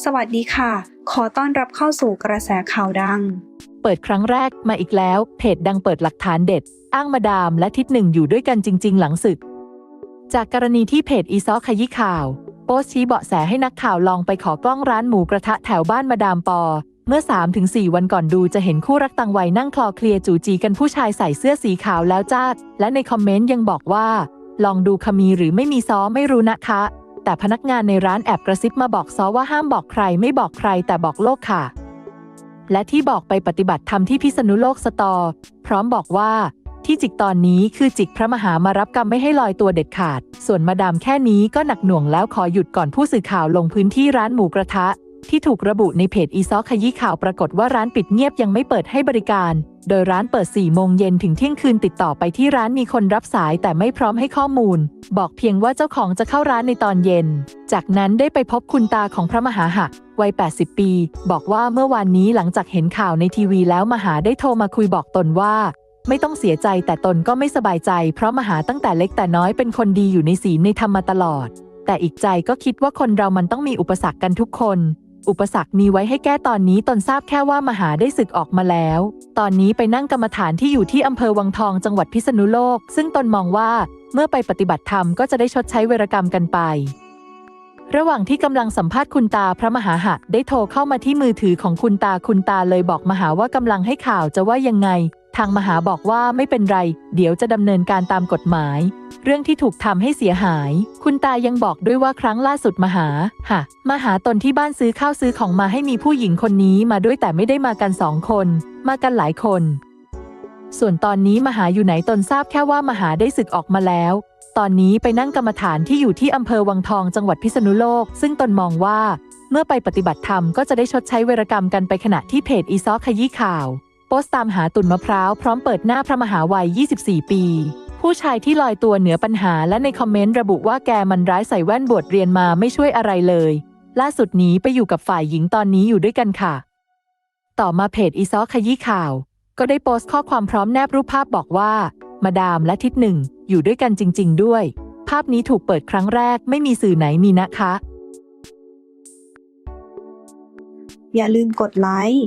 สวัสดีค่ะ ขอต้อนรับเข้าสู่กระแสข่าวดัง เปิดครั้งแรกมาอีกแล้ว เพจดังเปิดหลักฐานเด็ด อ้างมาดามและทิศหนึ่งอยู่ด้วยกันจริง ๆ หลังศึก จากกรณีที่เพจอีซอขยี้ข่าว โพสชี้เบาะแสให้นักข่าวลองไปขอกล้องร้านหมูกระทะแถวบ้านมาดามปอ เมื่อ 3-4 วันก่อนดูจะเห็นคู่รักต่างวัยนั่งคลอเคลียจูจีกันผู้ชายใส่เสื้อสีขาวแล้วจ้าและในคอมเมนต์ยังบอกว่า ลองดูคมีหรือไม่มีซ้อไม่รู้นะคะ แต่พนักงานในร้านแอบกระซิบมาบอกซอว่าห้ามบอกใครไม่บอกใครแต่บอกโลกค่ะ และที่บอกไปปฏิบัติธรรมที่พิษณุโลกสตอ พร้อมบอกว่าที่จิกตอนนี้คือจิกพระมหามารับกรรมไม่ให้ลอยตัวเด็ดขาด ส่วนมาดามแค่นี้ก็หนักหน่วงแล้วขอหยุดก่อนผู้สื่อข่าวลงพื้นที่ร้านหมูกระทะ ที่ถูกระบุในเพจอีซอขยี้ข่าวปรากฏว่าร้านปิดเงียบยังไม่เปิดให้บริการ โดยร้านเปิด 4 โมงเย็นถึงเที่ยงคืนติดต่อไปที่ร้านมีคนรับสายแต่ไม่พร้อมให้ข้อมูล บอกเพียงว่าเจ้าของจะเข้าร้านในตอนเย็น จากนั้นได้ไปพบคุณตาของพระมหาหักวัย 80 ปี บอกว่าเมื่อวานนี้หลังจากเห็นข่าวในทีวีแล้วมหาได้โทรมาคุยบอกตนว่าไม่ต้องเสียใจแต่ตนก็ไม่สบายใจ เพราะมหาตั้งแต่เล็กแต่น้อยเป็นคนดีอยู่ในศีลในธรรมมาตลอด แต่อีกใจก็คิดว่าคนเรามันต้องมีอุปสรรคกันทุกคน อุปสรรคมีไว้ให้แก้ตอนนี้ตนทราบแค่ว่ามหาได้ศึกออกมาแล้ว ตอนนี้ไปนั่งกรรมฐานที่อยู่ที่อำเภอวังทองจังหวัดพิษณุโลก ซึ่งตนมองว่าเมื่อไปปฏิบัติธรรมก็จะได้ชดใช้เวรกรรมกันไป ระหว่างที่กำลังสัมภาษณ์คุณตาพระมหาหะได้โทรเข้ามาที่มือถือของคุณตาคุณตาเลยบอกมหาว่ากำลังให้ข่าวจะว่ายังไง ทางมหาบอกว่าไม่เป็นไร เดี๋ยวจะดำเนินการตามกฎหมาย เรื่องที่ถูกทำให้เสียหาย คุณตายังบอกด้วยว่าครั้งล่าสุดมหาหะมาหาตนที่บ้านซื้อข้าวซื้อของมาให้มีผู้หญิงคนนี้มาด้วยแต่ไม่ได้มากันสองคน มากันหลายคน ส่วนตอนนี้มหาอยู่ไหนตนทราบแค่ว่ามหาได้ศึกออกมาแล้ว ตอนนี้ไปนั่งกรรมฐานที่อยู่ที่อำเภอวังทองจังหวัดพิษณุโลก ซึ่งตนมองว่า เมื่อไปปฏิบัติธรรมก็จะได้ชดใช้เวรกรรมกันไปขณะที่เพจอีซอขยี้ข่าว โพสต์ตามหาตุ่นมะพร้าวพร้อมเปิดหน้าพระมหาวัย 24 ปี ผู้ชายที่ลอยตัวเหนือปัญหาและในคอมเมนต์ระบุว่าแกมันร้ายใส่แว่นบวชเรียนมาไม่ช่วยอะไรเลย ล่าสุดหนี้ไปอยู่กับฝ่ายหญิงตอนนี้อยู่ด้วยกันค่ะ ต่อมาเพจอีซอขยี้ข่าว ก็ได้โพสต์ข้อความพร้อมแนบรูปภาพบอกว่า มาดามและทิศหนึ่ง อยู่ด้วยกันจริง ๆ ด้วย ภาพนี้ถูกเปิดครั้งแรกไม่มีสื่อไหนมีนะคะ อย่าลืมกดไลค์